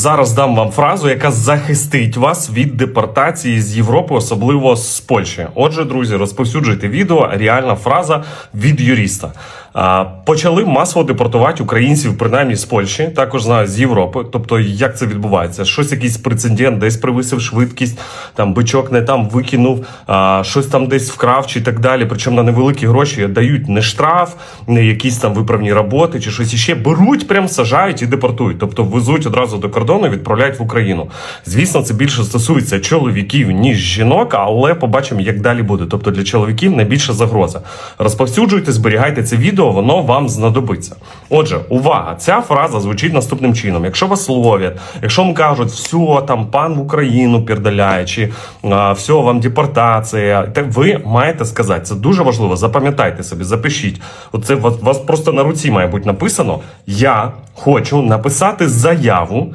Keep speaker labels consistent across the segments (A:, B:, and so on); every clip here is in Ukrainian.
A: Зараз дам вам фразу, яка захистить вас від депортації з Європи, особливо з Польщі. Отже, друзі, розповсюджуйте відео. Реальна фраза від юриста. Почали масово депортувати українців, принаймні з Польщі, також знаю з Європи. Тобто, як це відбувається? Щось якийсь прецедент, десь привисив швидкість, там бичок не там викинув, а, щось там десь вкрав чи так далі. Причому на невеликі гроші дають не штраф, не якісь там виправні роботи чи щось іще. Беруть, прям сажають і депортують. Тобто везуть одразу до кордону, і відправляють в Україну. Звісно, це більше стосується чоловіків ніж жінок, але побачимо, як далі буде. Тобто для чоловіків найбільша загроза. Розповсюджуйте, зберігайте це відео, воно вам знадобиться. Отже, увага! Ця фраза звучить наступним чином: якщо вас ловлять, якщо вам кажуть, все там пан в Україну передаляє, чи все вам депортація, так ви маєте сказати, це дуже важливо. Запам'ятайте собі, запишіть. Оце вас просто на руці має бути написано: Я хочу написати заяву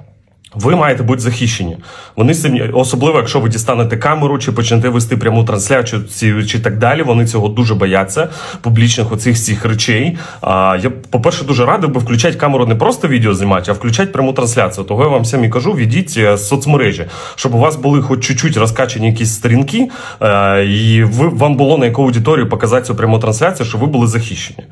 A: Ви маєте бути захищені. Вони самі, особливо, якщо ви дістанете камеру чи почнете вести пряму трансляцію чи, чи так далі. Вони цього дуже бояться, публічних оцих всіх речей. А я, по-перше, дуже радий би включати камеру не просто відео знімати, а включати пряму трансляцію. Того я вам самі кажу, відіть е, соцмережі, щоб у вас були хоч чуть-чуть розкачані якісь сторінки, е, і ви вам було на яку аудиторію показати цю пряму трансляцію, щоб ви були захищені.